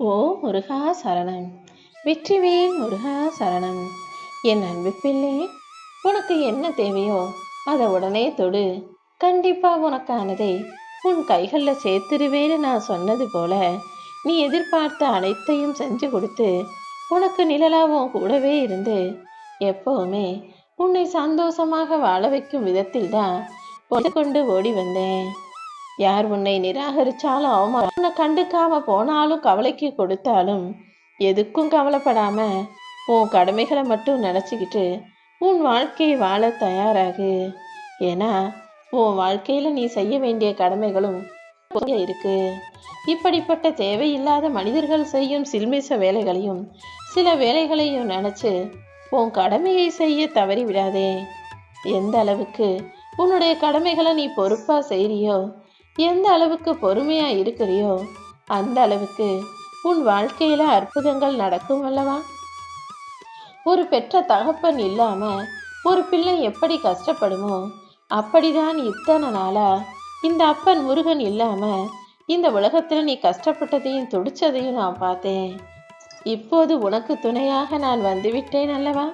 ஓ முருகா சரணம். வெற்றிவேல் முருகா சரணம். என் அன்பு பிள்ளை உனக்கு என்ன தேவையோ அதை உடனே தொடு. கண்டிப்பா உனக்கானதை உன் கைகளில் சேர்த்துருவேன்னு நான் சொன்னது போல நீ எதிர்பார்த்த அனைத்தையும் செஞ்சு கொடுத்து உனக்கு நிழலாவும் கூடவே இருந்து எப்பவுமே உன்னை சந்தோஷமாக வாழ வைக்கும் விதத்தில் தான் கொண்டு ஓடி வந்தேன். யார் உன்னை நிராகரிச்சாலும் அவமானம். உன்னை கண்டுக்காம போனாலும் கவலைக்கு கொடுத்தாலும் எதுக்கும் கவலைப்படாம உன் கடமைகளை மட்டும் நினச்சிக்கிட்டு உன் வாழ்க்கையை வாழ தயாராகு. ஏன்னா உன் வாழ்க்கையில நீ செய்ய வேண்டிய கடமைகளும் இருக்கு. இப்படிப்பட்ட தேவையில்லாத மனிதர்கள் செய்யும் சில்மிச வேலைகளையும் சில வேலைகளையும் நினைச்சு உன் கடமையை செய்ய தவறி விடாதே எந்த அளவுக்கு உன்னுடைய கடமைகளை நீ பொறுப்பா செய்றியோ எந்த அளவுக்கு பொறுமையா இருக்கிறியோ அந்த அளவுக்கு உன் வாழ்க்கையில அற்புதங்கள் நடக்கும் அல்லவா? ஒரு பெற்ற தகப்பன் இல்லாம ஒரு பிள்ளை எப்படி கஷ்டப்படுமோ அப்படிதான் இத்தனை நாளா இந்த அப்பன் முருகன் இல்லாம இந்த உலகத்துல நீ கஷ்டப்பட்டதையும் துடிச்சதையும் நான் பார்த்தேன். இப்போது உனக்கு துணையாக நான் வந்துவிட்டேன் அல்லவா?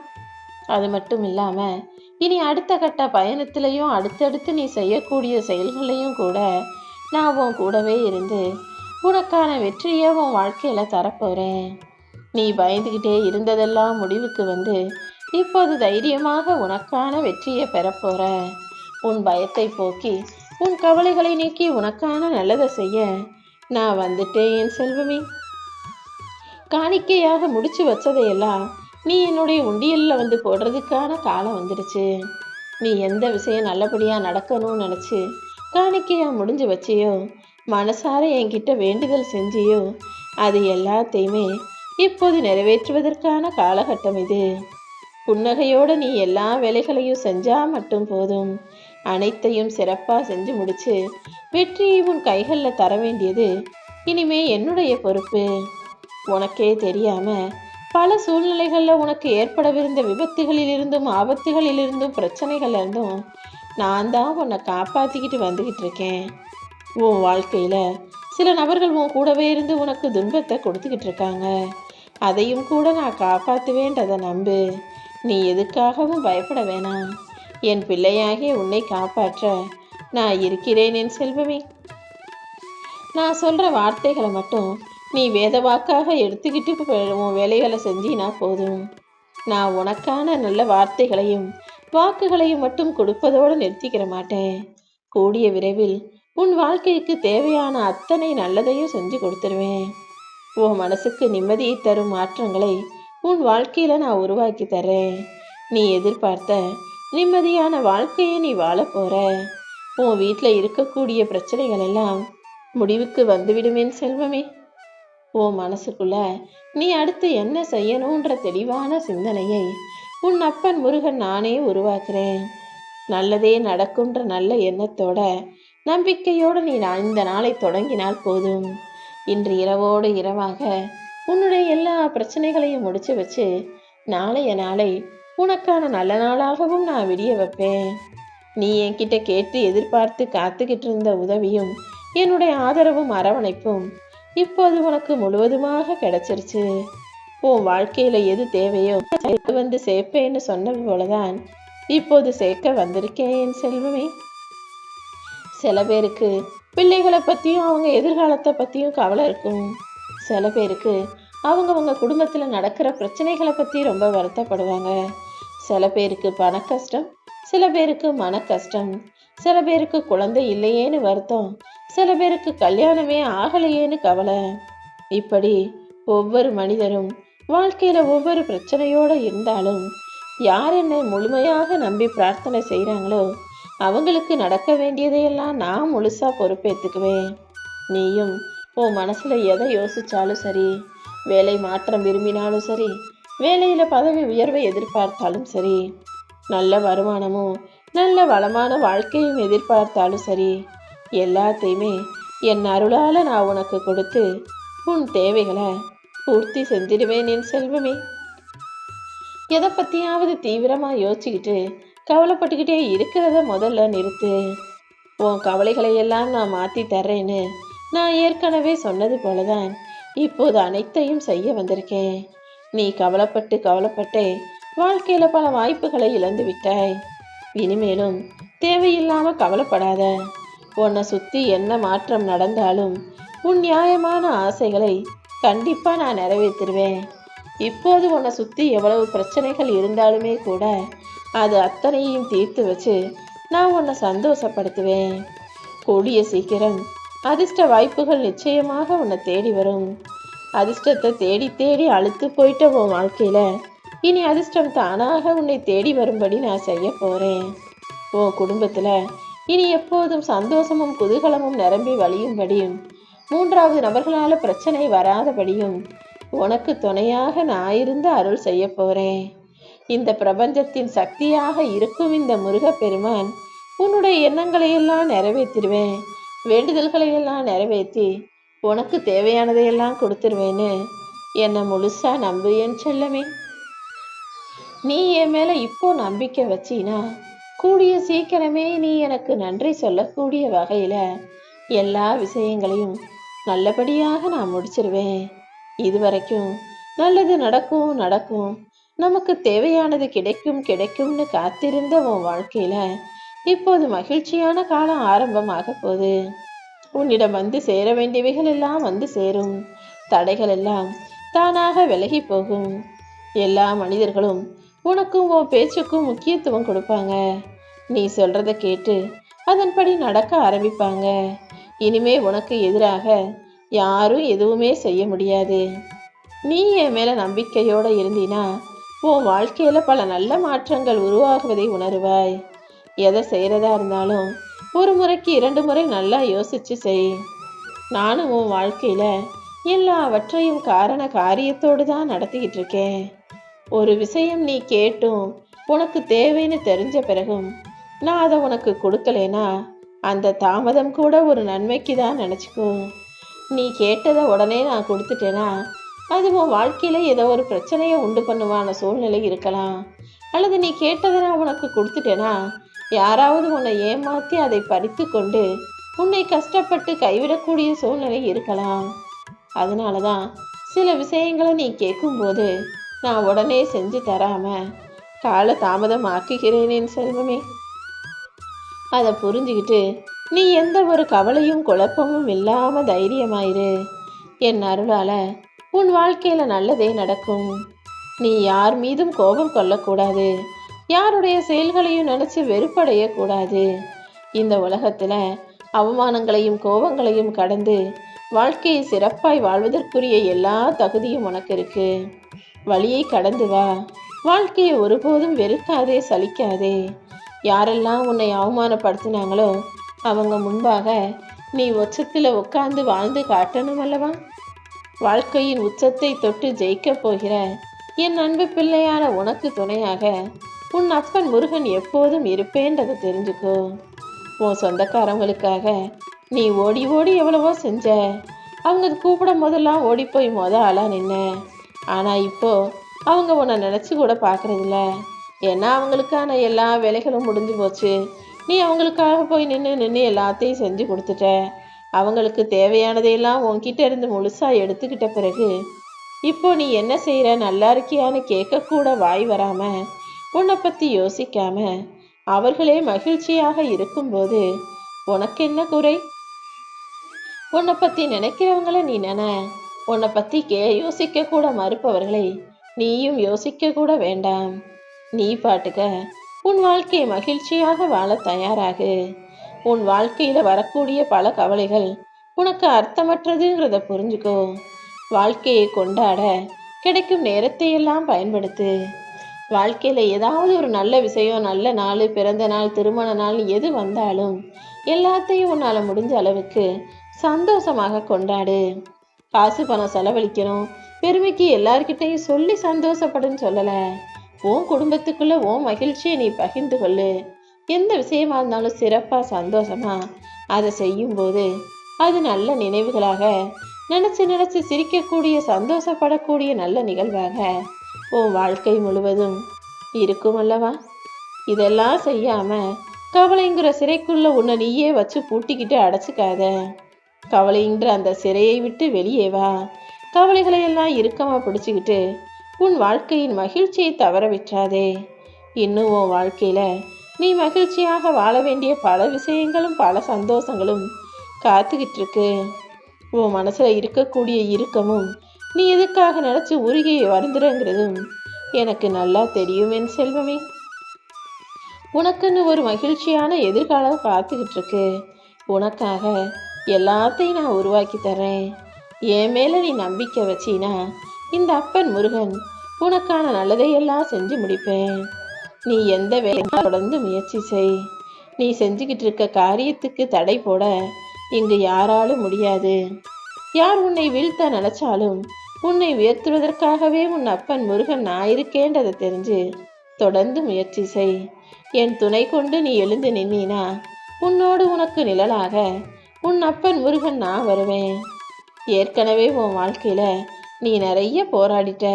அது மட்டும் இல்லாமல் இனி அடுத்த கட்ட பயணத்திலையும் அடுத்தடுத்து நீ செய்யக்கூடிய செயல்களையும் கூட நான் உன் கூடவே இருந்து உனக்கான வெற்றியை உன் வாழ்க்கையில் தரப்போகிறேன் நீ பயந்துகிட்டே இருந்ததெல்லாம் முடிவுக்கு வந்து இப்போது தைரியமாக உனக்கான வெற்றியை பெறப்போற உன் பயத்தை போக்கி உன் கவலைகளை நீக்கி உனக்கான நல்லதை செய்ய நான் வந்துட்டேன் என் செல்வமே. காணிக்கையாக முடிச்சு வச்சதையெல்லாம் நீ என்னுடைய உண்டியலில் வந்து போடுறதுக்கான காலம் வந்துடுச்சு நீ எந்த விஷயம் நல்லபடியாக நடக்கணும்னு நினச்சி காணிக்கையாக முடிஞ்சு வச்சியோ மனசார என்கிட்ட வேண்டுதல் செஞ்சியோ அது எல்லாத்தையுமே இப்போது நிறைவேற்றுவதற்கான காலகட்டம் இது. புன்னகையோடு நீ எல்லா வேலைகளையும் செஞ்சால் மட்டும் போதும். அனைத்தையும் சிறப்பாக செஞ்சு முடித்து வெற்றியை உன் கைகளில் தர வேண்டியது இனிமே என்னுடைய பொறுப்பு. உனக்கே தெரியாமல் பல சூழ்நிலைகளில் உனக்கு ஏற்படவிருந்த விபத்துகளிலிருந்தும் ஆபத்துகளிலிருந்தும் பிரச்சனைகள்லேருந்தும் நான் தான் உன்னை காப்பாற்றிக்கிட்டு வந்துக்கிட்டு இருக்கேன். உன் வாழ்க்கையில் சில நபர்கள் உன் கூடவே இருந்து உனக்கு துன்பத்தை கொடுத்துக்கிட்டு இருக்காங்க. அதையும் கூட நான் காப்பாற்றுவேன்றதை நம்பு. நீ எதுக்காகவும் பயப்பட வேணாம். என் பிள்ளையாகிய உன்னை காப்பாற்ற நான் இருக்கிறேன் என் செல்வமே. நான் சொல்கிற வார்த்தைகளை மட்டும் நீ வேத வாக்காக எடுத்துக்கிட்டு உன் வேலைகளை செஞ்சினா போதும். நான் உனக்கான நல்ல வார்த்தைகளையும் வாக்குகளையும் மட்டும் கொடுப்பதோடு நிறுத்திக்கிற மாட்டேன். கூடிய விரைவில் உன் வாழ்க்கைக்கு தேவையான அத்தனை நல்லதையும் செஞ்சு கொடுத்துருவேன். உன் மனசுக்கு நிம்மதியை தரும் மாற்றங்களை உன் வாழ்க்கையில் நான் உருவாக்கி தரேன் நீ எதிர்பார்த்த நிம்மதியான வாழ்க்கையை நீ வாழப்போற உன் வீட்டில் இருக்கக்கூடிய பிரச்சனைகள் எல்லாம் முடிவுக்கு வந்துவிடுமேன் செல்வமே. ஓ மனசுக்குள்ள நீ அடுத்து என்ன செய்யணுன்ற தெளிவான சிந்தனையை உன் அப்பன் முருகன் நானே உருவாக்குறேன். நல்லதே நடக்குன்ற நல்ல எண்ணத்தோட நம்பிக்கையோடு நீ நான் இந்த நாளை தொடங்கினால் போதும். இன்று இரவோடு இரவாக உன்னுடைய எல்லா பிரச்சனைகளையும் முடிச்சு வச்சு நாளைய நாளை உனக்கான நல்ல நாளாகவும் நான் விடிய வைப்பேன். நீ என்கிட்ட கேட்டு எதிர்பார்த்து காத்துக்கிட்டு இருந்த உதவியும் என்னுடைய ஆதரவும் அரவணைப்பும் இப்போது உனக்கு முழுவதுமாக கிடைச்சிருச்சு. உன் வாழ்க்கையில எது தேவையோ வந்து சேர்ப்பேன்னு சொன்னது போலதான் இப்போது சேர்க்க வந்திருக்கேன் என் செல்வமே. சில பேருக்கு பிள்ளைகளை பற்றியும் அவங்க எதிர்காலத்தை பற்றியும் கவலை இருக்கும். சில பேருக்கு அவங்கவுங்க குடும்பத்தில் நடக்கிற பிரச்சனைகளை பற்றி ரொம்ப வருத்தப்படுவாங்க. சில பேருக்கு பண கஷ்டம் சில பேருக்கு மன கஷ்டம் சில பேருக்கு குழந்தை இல்லையேன்னு வருத்தம் சில பேருக்கு கல்யாணமே ஆகலையேன்னு கவலை. இப்படி ஒவ்வொரு மனிதரும் வாழ்க்கையில ஒவ்வொரு பிரச்சனையோட இருந்தாலும் யார் என்னை முழுமையாக நம்பி பிரார்த்தனை செய்கிறாங்களோ அவங்களுக்கு நடக்க வேண்டியதையெல்லாம் நான் முழுசா பொறுப்பேற்றுக்குவேன் நீயும் உன் மனசுல எதை யோசிச்சாலும் சரி வேலை மாற்றம் விரும்பினாலும் சரி வேலையில பதவி உயர்வை எதிர்பார்த்தாலும் சரி நல்ல வருமானமும் நல்ல வளமான வாழ்க்கையும் எதிர்பார்த்தாலும் சரி எல்லாத்தையுமே என் அருளால நான் உனக்கு கொடுத்து உன் தேவைகளை பூர்த்தி செஞ்சிடுவேன் என் செல்வமே. எதை பற்றியாவது தீவிரமாக யோசிச்சுக்கிட்டு கவலைப்பட்டுக்கிட்டே இருக்கிறத முதல்ல நிறுத்து. உன் கவலைகளை எல்லாம் நான் மாற்றி தர்றேன்னு நான் ஏற்கனவே சொன்னது போலதான் இப்போது அனைத்தையும் செய்ய வந்திருக்கேன். நீ கவலைப்பட்டு கவலைப்பட்டே வாழ்க்கையில பல வாய்ப்புகளை இழந்து விட்டாய் இனிமேலும் தேவையில்லாம கவலைப்படாத. உன்னை சுற்றி என்ன மாற்றம் நடந்தாலும் உன் நியாயமான ஆசைகளை கண்டிப்பாக நான் நிறைவேற்றிடுவேன் இப்போது உன்னை சுற்றி எவ்வளவு பிரச்சனைகள் இருந்தாலுமே கூட அது அத்தனையும் தீர்த்து வச்சு நான் உன்னை சந்தோஷப்படுத்துவேன். கூடிய சீக்கிரம் அதிர்ஷ்ட வாய்ப்புகள் நிச்சயமாக உன்னை தேடி வரும். அதிர்ஷ்டத்தை தேடி தேடி அழுத்து போயிட்ட உன் வாழ்க்கையில் இனி அதிர்ஷ்டம் தானாக உன்னை தேடி வரும்படி நான் செய்ய போகிறேன் உன் குடும்பத்தில் இனி எப்போதும் சந்தோஷமும் குதூகலமும் நிரம்பி வழியும்படியும் மூன்றாவது நபர்களால் பிரச்சனை வராதபடியும் உனக்கு துணையாக நான் இருந்து அருள் செய்ய போகிறேன் இந்த பிரபஞ்சத்தின் சக்தியாக இருக்கும் இந்த முருகப்பெருமான் உன்னுடைய எண்ணங்களை எல்லாம் நிறைவேற்றிடுவேன். வேண்டுதல்களையெல்லாம் நிறைவேற்றி உனக்கு தேவையானதையெல்லாம் கொடுத்துருவேன்னு என்னை முழுசா நம்பு என் செல்லமே. நீ என் மேலே இப்போ நம்பிக்கை வச்சினா கூடிய சீக்கிரமே நீ எனக்கு நன்றி சொல்லக்கூடிய வகையில எல்லா விஷயங்களையும் நல்லபடியாக நான் முடிச்சிருவேன். இதுவரைக்கும் நல்லது நடக்கும் நடக்கும். நமக்கு தேவையானது கிடைக்கும் கிடைக்கும்னு காத்திருந்த உன் வாழ்க்கையில இப்போது மகிழ்ச்சியான காலம் ஆரம்பமாக போகுது. உன்னிடம் வந்து சேர வேண்டியவைகள் எல்லாம் வந்து சேரும். தடைகள் எல்லாம் தானாக விலகி போகும். எல்லா மனிதர்களும் உனக்கும் உன் பேச்சுக்கும் முக்கியத்துவம் கொடுப்பாங்க. நீ சொல்றத கேட்டு அதன்படி நடக்க ஆரம்பிப்பாங்க. இனிமே உனக்கு எதிராக யாரும் எதுவுமே செய்ய முடியாது. நீ என் மேல நம்பிக்கையோட இருந்தினா உன் வாழ்க்கையில பல நல்ல மாற்றங்கள் உருவாகுவதை உணருவாய். எதை செய்யறதா இருந்தாலும் ஒரு முறைக்கு இரண்டு முறை நல்லா யோசிச்சு செய். நானும் உன் வாழ்க்கையில எல்லாவற்றையும் காரண காரியத்தோடு தான் நடத்திக்கிட்டு இருக்கேன். ஒரு விஷயம் நீ கேட்டும் உனக்கு தேவைன்னு தெரிஞ்ச பிறகும் நான் அதை உனக்கு கொடுக்கலேனா அந்த தாமதம் கூட ஒரு நன்மைக்கு தான் நினச்சிக்கும் நீ கேட்டதை உடனே நான் கொடுத்துட்டேனா அது உன் வாழ்க்கையில் ஏதோ ஒரு பிரச்சனையை உண்டு பண்ணுவான சூழ்நிலை இருக்கலாம். அல்லது நீ கேட்டதை நான் உனக்கு கொடுத்துட்டேனா யாராவது உன்னை ஏமாற்றி அதை பறித்து கொண்டு உன்னை கஷ்டப்பட்டு கைவிடக்கூடிய சூழ்நிலை இருக்கலாம். அதனால தான் சில விஷயங்களை நீ கேட்கும்போது நான் உடனே செஞ்சு தராம கால தாமதம் ஆக்குகிறேனேன் செல்வமே. அதை புரிஞ்சுக்கிட்டு நீ எந்த ஒரு கவலையும் குழப்பமும் இல்லாம தைரியமாயிரு. என் அருளால உன் வாழ்க்கையில நல்லதே நடக்கும். நீ யார் மீதும் கோபம் கொள்ளக்கூடாது. யாருடைய செயல்களையும் நினைச்சு வெறுப்படைய கூடாது இந்த உலகத்துல அவமானங்களையும் கோபங்களையும் கடந்து வாழ்க்கையை சிறப்பாய் வாழ்வதற்குரிய எல்லா தகுதியும் உனக்கு இருக்கு. வழியை கடந்து வா. வாழ்க்கையை ஒருபோதும் வெறுக்காதே சலிக்காதே. யாரெல்லாம் உன்னை அவமானப்படுத்தினாங்களோ அவங்க முன்பாக நீ உச்சத்தில் உட்கார்ந்து வாழ்ந்து காட்டணும் அல்லவா? வாழ்க்கையின் உச்சத்தை தொட்டு ஜெயிக்கப் போகிற என் அன்பு பிள்ளையான உனக்கு துணையாக உன் அப்பன் முருகன் எப்போதும் இருப்பேன்றதை தெரிஞ்சுக்கோ. உன் சொந்தக்காரங்களுக்காக நீ ஓடி ஓடி எவ்வளவோ செஞ்ச. அவங்க கூப்பிடும் போதெல்லாம் ஓடி போய் மொத ஆளா நின்ன. ஆனால் இப்போது அவங்க உன்னை நினச்சி கூட பார்க்கறதில்ல. ஏன்னா அவங்களுக்கான எல்லா வேலைகளும் முடிஞ்சு போச்சு. நீ அவங்களுக்காக போய் நின்று நின்று எல்லாத்தையும் செஞ்சு கொடுத்துட்ட. அவங்களுக்கு தேவையானதையெல்லாம் உன்கிட்ட இருந்து முழுசாக எடுத்துக்கிட்ட பிறகு இப்போ நீ என்ன செய்கிற நல்லா இருக்கியான்னு கேட்கக்கூட வாய் வராமல் உன்னை பற்றி யோசிக்காம அவர்களே மகிழ்ச்சியாக இருக்கும்போது உனக்கு என்ன குறை? உன்னை பற்றி நினைக்கிறவங்கள நீ நினை. உன்னை பற்றி கே யோசிக்க கூட மறுப்பவர்களை நீயும் யோசிக்க கூட வேண்டாம். நீ பாட்டுக்க உன் வாழ்க்கையை மகிழ்ச்சியாக வாழ தயாராகு. உன் வாழ்க்கையில வரக்கூடிய பல கவலைகள் உனக்கு அர்த்தமற்றதுங்கிறத புரிஞ்சுக்கோ. வாழ்க்கையை கொண்டாட கிடைக்கும் நேரத்தை எல்லாம் பயன்படுத்து. வாழ்க்கையில ஏதாவது ஒரு நல்ல விஷயம் நல்ல நாள் பிறந்த நாள் திருமண நாள் எது வந்தாலும் எல்லாத்தையும் உன்னால முடிஞ்ச அளவுக்கு சந்தோஷமாக கொண்டாடு. காசு பணம் செலவழிக்கணும். பெருமைக்கு எல்லார்கிட்டையும் சொல்லி சந்தோஷப்படுன்னு சொல்லலை. உன் குடும்பத்துக்குள்ள உன் மகிழ்ச்சியை நீ பகிர்ந்து கொள்ளு. எந்த விஷயமா இருந்தாலும் சிறப்பா சந்தோஷமா அதை செய்யும்போது அது நல்ல நினைவுகளாக நினைச்சு நினைச்சு சிரிக்கக்கூடிய சந்தோஷப்படக்கூடிய நல்ல நிகழ்வாக உன் வாழ்க்கை முழுவதும் இருக்கும் அல்லவா? இதெல்லாம் செய்யாம கவலைங்கிற சிறைக்குள்ள உன்னை நீயே வச்சு பூட்டிக்கிட்டு அடைச்சிக்காத. கவலைங்கிற அந்த சிறையை விட்டு வெளியே வா. கவலைகளை எல்லாம் இறுக்கமா பிடிச்சுக்கிட்டு உன் வாழ்க்கையின் மகிழ்ச்சியை தவற விட்டாதே இன்னும் உன் வாழ்க்கையில நீ மகிழ்ச்சியாக வாழ வேண்டிய பல விஷயங்களும் பல சந்தோஷங்களும் காத்துக்கிட்டு இருக்கு உன் மனசுல இருக்கக்கூடிய இறுக்கமும் நீ எதுக்காக நினைச்சு உருகி வருந்துறங்கிறதும் எனக்கு நல்லா தெரியும் என் செல்வமே. உனக்குன்னு ஒரு மகிழ்ச்சியான எதிர்காலம் காத்துக்கிட்டு இருக்கு உனக்காக எல்லாத்தையும் நான் உருவாக்கி தரேன் என் மேலே நீ நம்பிக்கை வச்சினா இந்த அப்பன் முருகன் உனக்கான நல்லதையெல்லாம் செஞ்சு முடிப்பேன். நீ எந்த வேலையும் தொடர்ந்து முயற்சி செய். நீ செஞ்சுக்கிட்டு இருக்க காரியத்துக்கு தடை போட இங்கு யாராலும் முடியாது. யார் உன்னை வீழ்த்த நினைச்சாலும் உன்னை உயர்த்துவதற்காகவே உன் அப்பன் முருகன் நான் இருக்கேன்றதை தெரிஞ்சு தொடர்ந்து முயற்சி செய். என் துணை கொண்டு நீ எழுந்து நின்னா உன்னோடு உனக்கு நிழலாக உன் அப்பன் முருகன் நான் வருவேன். ஏற்கனவே உன் வாழ்க்கையில நீ நிறைய போராடிட்ட.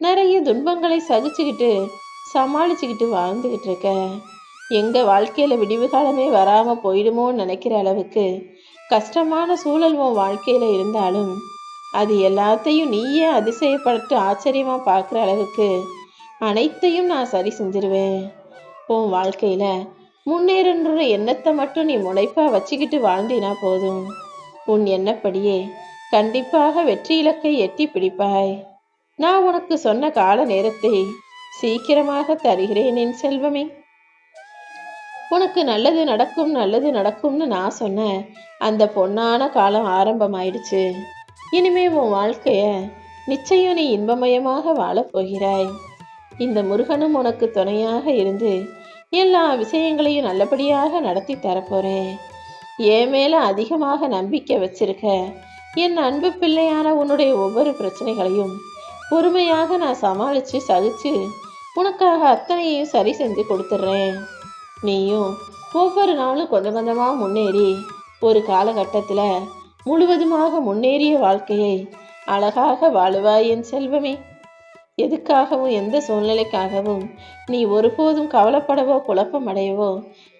நிறைய துன்பங்களை சகிச்சுக்கிட்டு சமாளிச்சுக்கிட்டு வாழ்ந்துக்கிட்டு இருக்க. எங்க வாழ்க்கையில விடிவு காலமே வராம போயிடுமோன்னு நினைக்கிற அளவுக்கு கஷ்டமான சூழல் உன் வாழ்க்கையில இருந்தாலும் அது எல்லாத்தையும் நீயே அதிசயப்பட்டு ஆச்சரியமா பார்க்குற அளவுக்கு அனைத்தையும் நான் சரி செஞ்சிருவேன். உன் வாழ்க்கையில முன்னேறுன்ற எண்ணத்தை மட்டும் நீ முனைப்பா வச்சுக்கிட்டு வாழ்ந்தினா போதும். உன் எண்ணப்படியே கண்டிப்பாக வெற்றி இலக்கை எட்டி பிடிப்பாய். நான் உனக்கு சொன்ன கால நேரத்தை சீக்கிரமாக தருகிறேன் என் செல்வமே. உனக்கு நல்லது நடக்கும் நல்லது நடக்கும்னு நான் சொன்னேன் அந்த பொன்னான காலம் ஆரம்பமாயிடுச்சு. இனிமே உன் வாழ்க்கைய நிச்சயம் நீ இன்பமயமாக வாழப் போகிறாய். இந்த முருகனும் உனக்கு துணையாக இருந்து எல்லா விஷயங்களையும் நல்லபடியாக நடத்தி தரப்போறேன். என் மேலே அதிகமாக நம்பிக்கை வச்சிருக்க என் அன்பு பிள்ளையான உன்னுடைய ஒவ்வொரு பிரச்சனைகளையும் பொறுமையாக நான் சமாளித்து சகிச்சு உனக்காக அத்தனையும் சரி செஞ்சு கொடுத்துட்றேன் நீயும் ஒவ்வொரு நாளும் கொஞ்சம் கொஞ்சமாக முன்னேறி ஒரு காலகட்டத்தில் முழுவதுமாக முன்னேறிய வாழ்க்கையை அழகாக வாழுவாய் என் செல்வமே. எதுக்காகவும் எந்த சூழ்நிலைக்காகவும் நீ ஒருபோதும் கவலைப்படவோ குழப்பமடையவோ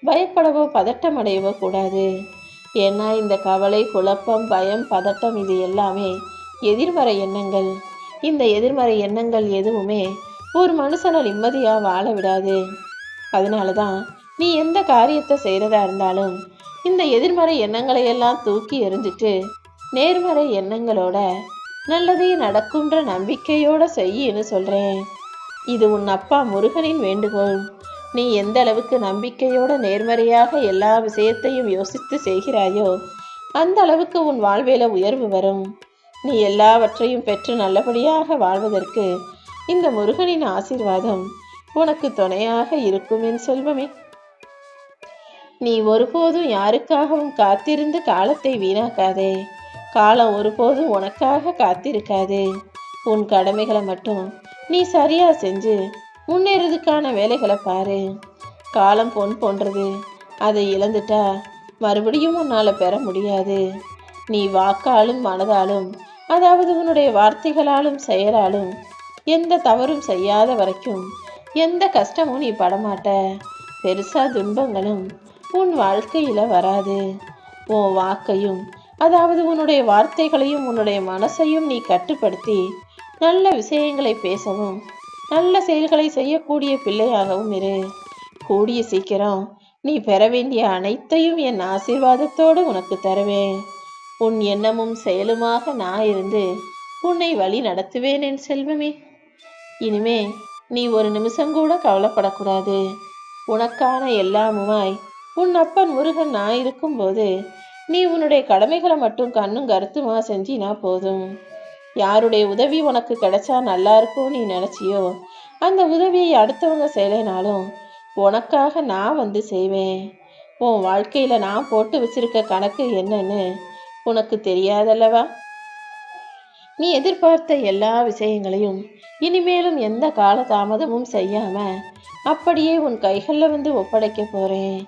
பயப்படவோ பதட்டம் அடையவோ கூடாது. ஏன்னா இந்த கவலை குழப்பம் பயம் பதட்டம் இது எல்லாமே எதிர்மறை எண்ணங்கள். இந்த எதிர்மறை எண்ணங்கள் எதுவுமே ஒரு மனுஷனை நிம்மதியாக வாழ விடாது. அதனால தான் நீ எந்த காரியத்தை செய்கிறதா இருந்தாலும் இந்த எதிர்மறை எண்ணங்களை எல்லாம் தூக்கி எறிஞ்சிட்டு நேர்மறை எண்ணங்களோட நல்லதே நடக்கும்ன்ற நம்பிக்கையோட செய்யின்னு சொல்றேன். இது உன் அப்பா முருகனின் வேண்டுகோள். நீ எந்த அளவுக்கு நம்பிக்கையோட நேர்மறையாக எல்லா விஷயத்தையும் யோசித்து செய்கிறாயோ அந்த அளவுக்கு உன் வாழ்வில உயர்வு வரும். நீ எல்லாவற்றையும் பெற்று நல்லபடியாக வாழ்வதற்கு இந்த முருகனின் ஆசீர்வாதம் உனக்கு துணையாக இருக்கும் என் செல்வமே. நீ ஒருபோதும் யாருக்காகவும் காத்திருந்து காலத்தை வீணாக்காதே. காலம் ஒருபோதும் உனக்காக காத்திருக்காது. உன் கடமைகளை மட்டும் நீ சரியா செஞ்சு முன்னேறதுக்கான வேலைகளை பாரு. காலம் பொன் போன்றது. அதை இழந்துட்டா மறுபடியும் உன்னால பெற முடியாது. நீ வாக்காலும் மனதாலும் அதாவது உன்னுடைய வார்த்தைகளாலும் செயலாலும் எந்த தவறும் செய்யாத வரைக்கும் எந்த கஷ்டமும் நீ படமாட்ட. பெருசா துன்பங்களும் உன் வாழ்க்கையில வராது. உன் வாக்கையும் அதாவது உன்னுடைய வார்த்தைகளையும் உன்னுடைய மனசையும் நீ கட்டுப்படுத்தி நல்ல விஷயங்களை பேசவும் நல்ல செயல்களை செய்யக்கூடிய பிள்ளையாகவும் இரு. கூடிய சீக்கிரம் நீ பெற வேண்டிய அனைத்தையும் என் ஆசீர்வாதத்தோடு உனக்கு தருவேன். உன் எண்ணமும் செயலுமாக நான் இருந்து உன்னை வழி நடத்துவேன் என் செல்வமே. இனிமே நீ ஒரு நிமிஷம் கூட கவலைப்படக்கூடாது. உனக்கான எல்லாமுமாய் உன் அப்பன் முருகன் நான் இருக்கும்போது நீ உன்னுடைய கடமைகளை மட்டும் கண்ணும் கருத்துமா செஞ்சினா போதும். யாருடைய உதவி உனக்கு கிடைச்சா நல்லா இருக்கும் நீ நினைச்சியோ? அந்த உதவியை அடுத்தவங்க செய்யலைனாலும் உனக்காக நான் வந்து செய்வேன். உன் வாழ்க்கையில நான் போட்டு வச்சிருக்க கணக்கு என்னன்னு உனக்கு தெரியாதல்லவா? நீ எதிர்பார்த்த எல்லா விஷயங்களையும் இனிமேலும் எந்த கால தாமதமும் செய்யாம அப்படியே உன் கைகளில் வந்து ஒப்படைக்க போறேன்.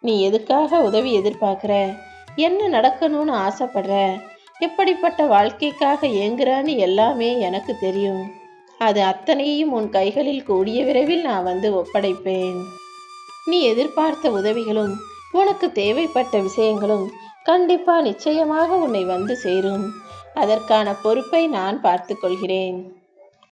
நீ எதுக்காக உதவி எதிர்பார்க்குற? என்ன நடக்கணும்னு ஆசைப்படுற? எப்படிப்பட்ட வாழ்க்கைக்காக ஏங்குறான்னு எல்லாமே எனக்கு தெரியும். அது அத்தனையும் உன் கைகளில் கூடிய விரைவில் நான் வந்து ஒப்படைப்பேன். நீ எதிர்பார்த்த உதவிகளும் உனக்கு தேவைப்பட்ட விஷயங்களும் கண்டிப்பா நிச்சயமாக உன்னை வந்து சேரும். அதற்கான பொறுப்பை நான் பார்த்து கொள்கிறேன்.